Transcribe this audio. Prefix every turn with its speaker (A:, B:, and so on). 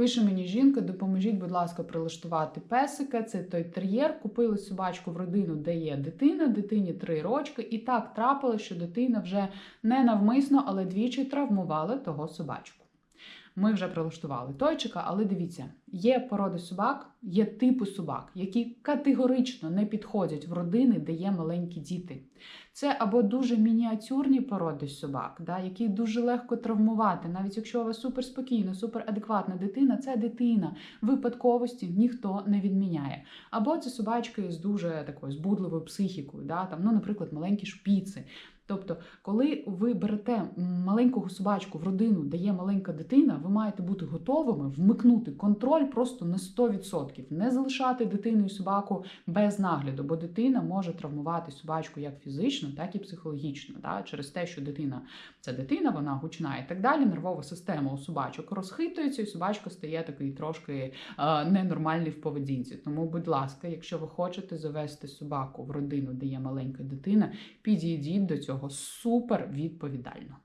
A: Пише мені жінка, допоможіть, будь ласка, прилаштувати песика. Це той тер'єр. Купили собачку в родину, де є дитина, дитині три рочки. І так трапилося, що дитина вже не навмисно, але двічі травмувала того собачку. Ми вже прилаштували тойчика, але дивіться, є породи собак, є типи собак, які категорично не підходять в родини, де є маленькі діти. Це або дуже мініатюрні породи собак, да, які дуже легко травмувати. Навіть якщо у вас суперспокійна, суперадекватна дитина, це дитина. Випадковості ніхто не відміняє. Або це собачки з дуже такою збудливою психікою, да, там, ну, наприклад, маленькі шпіци. Тобто, коли ви берете маленького собачку в родину, де є маленька дитина, ви маєте бути готовими вмикнути контроль просто на 100%. Не залишати дитину і собаку без нагляду, бо дитина може травмувати собачку як фізично, так і психологічно. Да? Через те, що дитина це дитина, вона гучна і так далі. Нервова система у собачок розхитується, і собачка стає такий трошки е, ненормальний в поведінці. Тому, будь ласка, якщо ви хочете завести собаку в родину, де є маленька дитина, підійдіть до цього супер відповідально.